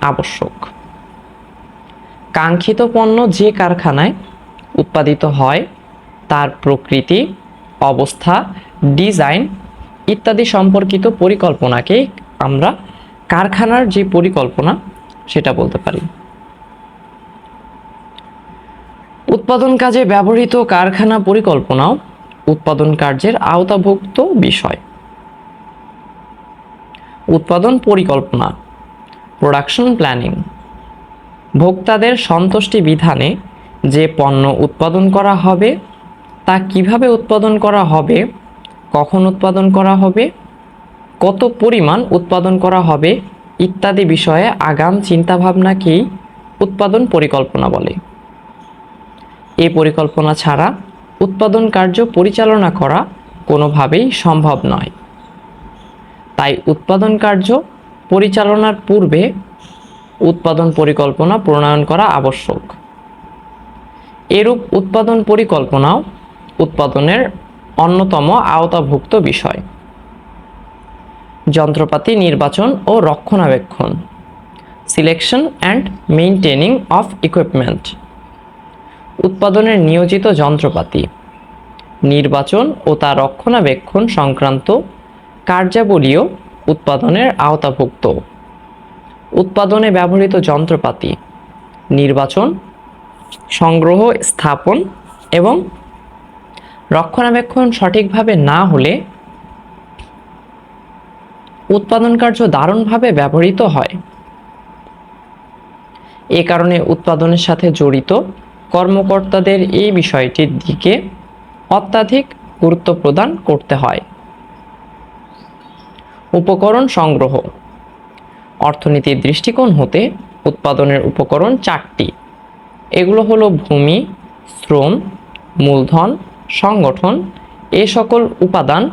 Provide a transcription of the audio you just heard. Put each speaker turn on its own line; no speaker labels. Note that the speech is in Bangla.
আবশ্যক। কাঙ্ক্ষিত পণ্য যে কারখানায় উৎপাদিত হয়, তার প্রকৃতি, অবস্থা, ডিজাইন ইত্যাদি সম্পর্কিত পরিকল্পনাকে আমরা কারখানার যে পরিকল্পনা, সেটা বলতে পারি। উৎপাদন কাজে ব্যবহৃত কারখানা পরিকল্পনাও উৎপাদন কার্যের আওতাভুক্ত বিষয়। উৎপাদন পরিকল্পনা প্রোডাকশন প্ল্যানিং ভোক্তাদের সন্তুষ্টি বিধানে যে পণ্য উৎপাদন করা হবে, তা কীভাবে উৎপাদন করা হবে, কখন উৎপাদন করা হবে, কত পরিমাণ উৎপাদন করা হবে ইত্যাদি বিষয়ে আগাম চিন্তাভাবনাকেই উৎপাদন পরিকল্পনা বলে। এ পরিকল্পনা ছাড়া উৎপাদন কার্য পরিচালনা করা কোনোভাবেই সম্ভব নয়। তাই উৎপাদন কার্য পরিচালনার পূর্বে উৎপাদন পরিকল্পনা প্রণয়ন করা আবশ্যক। এরূপ উৎপাদন পরিকল্পনাও উৎপাদনের অন্যতম আওতাভুক্ত বিষয়। যন্ত্রপাতি নির্বাচন ও রক্ষণাবেক্ষণ selection and maintaining of equipment উৎপাদনের নিয়োজিত যন্ত্রপাতি, নির্বাচন ও তা রক্ষণাবেক্ষণ সংক্রান্ত কার্যাবলীও উৎপাদনের আওতাভুক্ত। উৎপাদনে ব্যবহৃত যন্ত্রপাতি, নির্বাচন, সংগ্রহ, স্থাপন এবং রক্ষণাবেক্ষণ সঠিকভাবে না হলে উৎপাদন কার্য দারুণভাবে ব্যবহৃত হয়। এ কারণে উৎপাদনের সাথে জড়িত কর্মকর্তাদের এই বিষয়টির দিকে অত্যাধিক গুরুত্ব প্রদান করতে হয়। উপকরণ সংগ্রহ। অর্থনীতির দৃষ্টিকোণ হতে উৎপাদনের উপকরণ চারটি। এগুলো হলো ভূমি, শ্রম, মূলধন, সংগঠন, এ সকল উপাদান